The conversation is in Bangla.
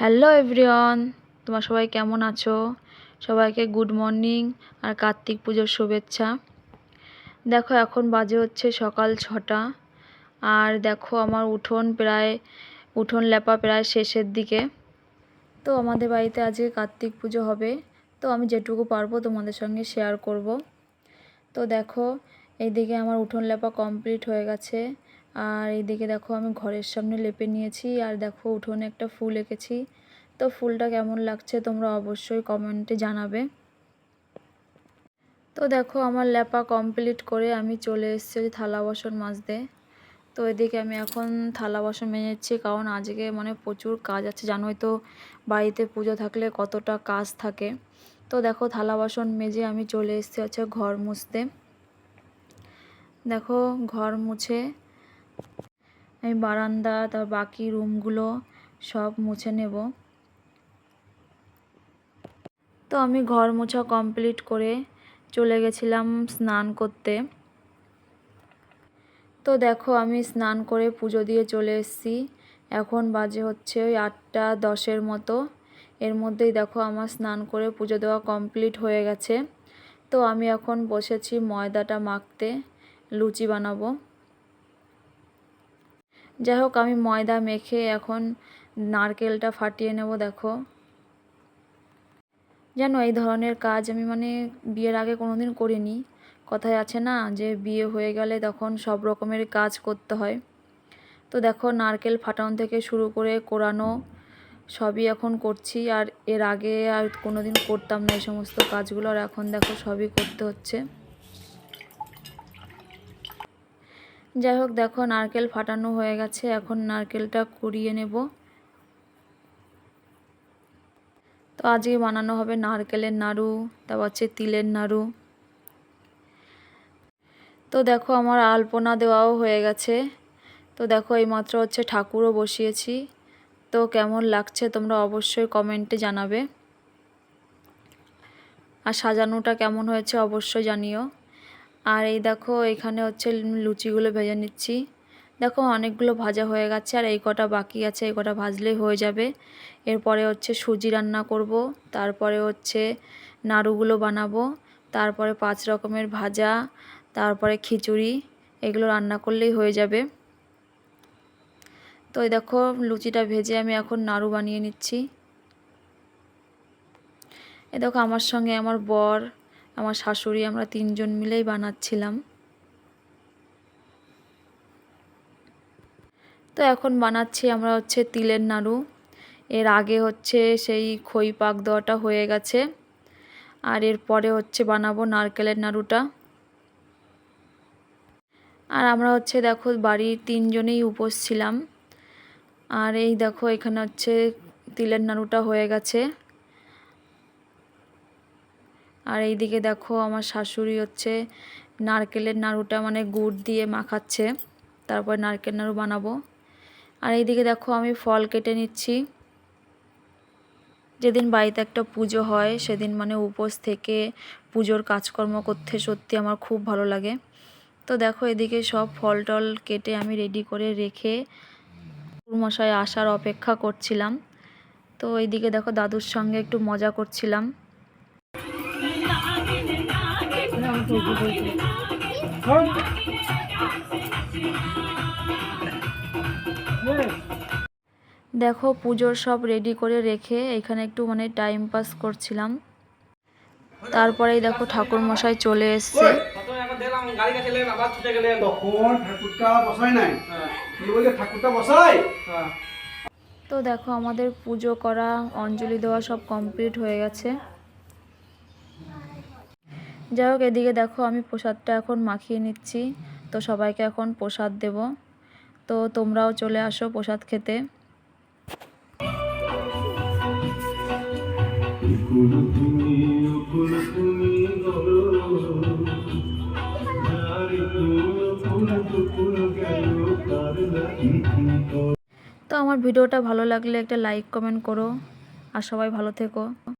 হ্যালো এভরিওয়ান তোমার সবাই কেমন আছো? সবাইকে গুড মর্নিং আর কার্তিক পুজোর শুভেচ্ছা। দেখো, এখন বাজে হচ্ছে সকাল ছটা। আর দেখো, আমার উঠোন প্রায়, উঠোন লেপা প্রায় শেষের দিকে। তো আমাদের বাড়িতে আজকে কার্তিক পুজো হবে। তো আমি যেটুকু পারব তোমাদের সঙ্গে শেয়ার করব। তো দেখো, এইদিকে আমার উঠোন লেপা কমপ্লিট হয়ে গেছে। আর এইদিকে দেখো আমি ঘরের সামনে লেপে নিয়েছি, আর দেখো উঠোনে একটা ফুল এঁকেছি। তো ফুলটা কেমন লাগছে তোমরা অবশ্যই কমেন্টে জানাবে। তো দেখো আমার লেপা কমপ্লিট করে আমি চলে এসেছি থালা বাসন মাজতে। তো এদিকে আমি এখন থালা বাসন মেজেছি কারণ আজকে মানে প্রচুর কাজ আছে, জানোই তো বাড়িতে পুজো থাকলে কতটা কাজ থাকে। তো দেখো থালা বাসন মেজে আমি চলে এসেছি হচ্ছে ঘর মুছতে। দেখো ঘর মুছে আমি বারান্দা তার বাকি রুমগুলো সব মুছে নেব। তো আমি ঘর মোছা কমপ্লিট করে চলে গেছিলাম স্নান করতে। তো দেখো, আমি স্নান করে পুজো দিয়ে চলে এসেছি। এখন বাজে হচ্ছে ওই আটটা দশের মতো। এর মধ্যেই দেখো, আমার স্নান করে পুজো দেওয়া কমপ্লিট হয়ে গেছে। তো আমি এখন বসেছি ময়দাটা মাখতে, লুচি বানাবো। যাই হোক আমি ময়দা মেখে এখন নারকেলটা ফাটিয়ে নেব, দেখো। জানো এই ধরনের কাজ আমি মানে বিয়ের আগে কোনো দিন করিনি। কথায় আছে না যে, বিয়ে হয়ে গেলে তখন সব রকমের কাজ করতে হয়। তো দেখো, নারকেল ফাটানো থেকে শুরু করে কোরানো সবই এখন করছি, আর এর আগে আর কোনো দিন করতাম না এই সমস্ত কাজগুলো, আর এখন দেখো সবই করতে হচ্ছে। যাই হোক, দেখো নারকেল ফাটানো হয়ে গেছে। এখন নারকেলটা কুড়িয়ে নেব। তো আজকে বানানো হবে নারকেলের নাড়ু তারপর হচ্ছে তিলের নাড়ু। তো দেখো আমার আলপনা দেওয়াও হয়ে গেছে। তো দেখো এইমাত্র হচ্ছে ঠাকুরও বসিয়েছি। তো কেমন লাগছে তোমরা অবশ্যই কমেন্টে জানাবে। আর সাজানোটা কেমন হয়েছে অবশ্যই জানিও। আর এই দেখো, এখানে হচ্ছে লুচিগুলো ভেজে নিচ্ছি। দেখো, অনেকগুলো ভাজা হয়ে গেছে আর এই কটা বাকি আছে, এই কটা ভাজলেই হয়ে যাবে। এরপরে হচ্ছে সুজি রান্না করব, তারপরে হচ্ছে নাড়ুগুলো বানাবো, তারপরে পাঁচ রকমের ভাজা, তারপরে খিচুড়ি, এগুলো রান্না করলেই হয়ে যাবে। তো এই দেখো, লুচিটা ভেজে আমি এখন নাড়ু বানিয়ে নিচ্ছি। এ দেখো, আমার সঙ্গে আমার বর আমার শাশুড়ি আমরা তিনজন মিলেই বানাচ্ছিলাম। তো এখন বানাচ্ছি আমরা হচ্ছে তিলের নাড়ু। এর আগে হচ্ছে সেই খই পাক দেওয়াটা হয়ে গেছে। আর এরপরে হচ্ছে বানাবো নারকেলের নাড়ুটা। আর আমরা হচ্ছে দেখো বাড়ির তিনজনেই উপোস ছিলাম। আর এই দেখো এখানে হচ্ছে তিলের নাড়ুটা হয়ে গেছে। আর এইদিকে দেখো আমার শাশুড়ি হচ্ছে নারকেলের নাড়ুটা মানে গুড় দিয়ে মাখাচ্ছে। তারপর নারকেল নাড়ু বানাবো। আর এইদিকে দেখো আমি ফল কেটে নিচ্ছি। যেদিন বাড়িতে একটা পুজো হয়, সেদিন মানে উপোস থেকে পুজোর কাজকর্ম করতে সত্যি আমার খুব ভালো লাগে। তো দেখো এদিকে সব ফল টল কেটে আমি রেডি করে রেখে মশাই আসার অপেক্ষা করছিলাম। তো এইদিকে দেখো দাদুর সঙ্গে একটু মজা করছিলাম। দেখো পুজোর সব রেডি করে রেখে এখানে একটু মানে টাইম পাস করছিলাম। তারপরেই দেখো ঠাকুর মশাই চলে এসছে। তো দেখো আমাদের পুজো করা অঞ্জলি দেওয়া সব কমপ্লিট হয়ে গেছে। যাই হোক, এদিকে দেখো আমি প্রসাদটা এখন মাখিয়ে নিচ্ছি। তো সবাইকে এখন প্রসাদ দেব। তো তোমরাও চলে আসো প্রসাদ খেতে। তো আমার ভিডিওটা ভালো লাগলে একটা লাইক, কমেন্ট করো। আর সবাই ভালো থেকো।